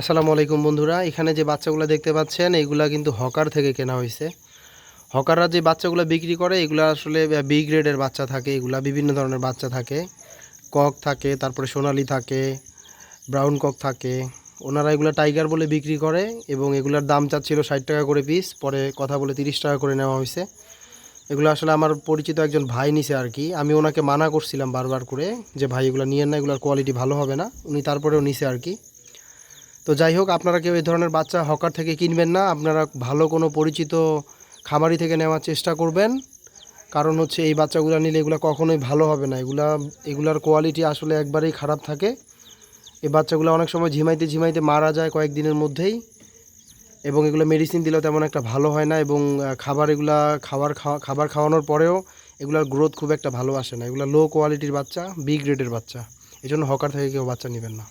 আসসালামু আলাইকুম বন্ধুরা, এখানে যে বাচ্চাগুলো দেখতে পাচ্ছেন, এগুলা কিন্তু হকার থেকে কেনা হয়েছে। হকাররা যে বাচ্চাগুলো বিক্রি করে, এগুলো আসলে বি গ্রেডের বাচ্চা থাকে, এগুলা বিভিন্ন ধরনের বাচ্চা থাকে। কক থাকে, তারপরে সোনালি থাকে ব্রাউন কক থাকে। ওনারা এগুলো টাইগার বলে বিক্রি করে এবং এগুলার দাম চাচ্ছিল ষাট টাকা করে পিস পরে কথা বলে তিরিশ টাকা করে নেওয়া হয়েছে। এগুলো আসলে আমার পরিচিত একজন ভাই নিছে আর কি। আমি ওনাকে মানা করছিলাম বারবার করে যে, ভাই, এগুলো নিয়ে না, এগুলোর কোয়ালিটি ভালো হবে না। উনি তারপরেও নিছে আর কি। তো যাই হোক, আপনারা কেউ এই ধরনের বাচ্চা হকার থেকে কিনবেন না। আপনারা ভালো কোনো পরিচিত খামারি থেকে নেওয়ার চেষ্টা করবেন। কারণ হচ্ছে এই বাচ্চাগুলো নিলে এগুলো কখনোই ভালো হবে না। এগুলা, এগুলার কোয়ালিটি আসলে একবারেই খারাপ থাকে। এই বাচ্চাগুলো অনেক সময় ঝিমাইতে ঝিমাইতে মারা যায় কয়েকদিনের মধ্যেই। এবং এগুলো মেডিসিন দিলেও তেমন একটা ভালো হয় না এবং খাবার এগুলা খাবার খাওয়া খাবার খাওয়ানোর পরেও এগুলার গ্রোথ খুব একটা ভালো আসে না। এগুলো লো কোয়ালিটির বাচ্চা বি গ্রেডের বাচ্চা। এই জন্য হকার থেকে কেউ বাচ্চা নেবেন না।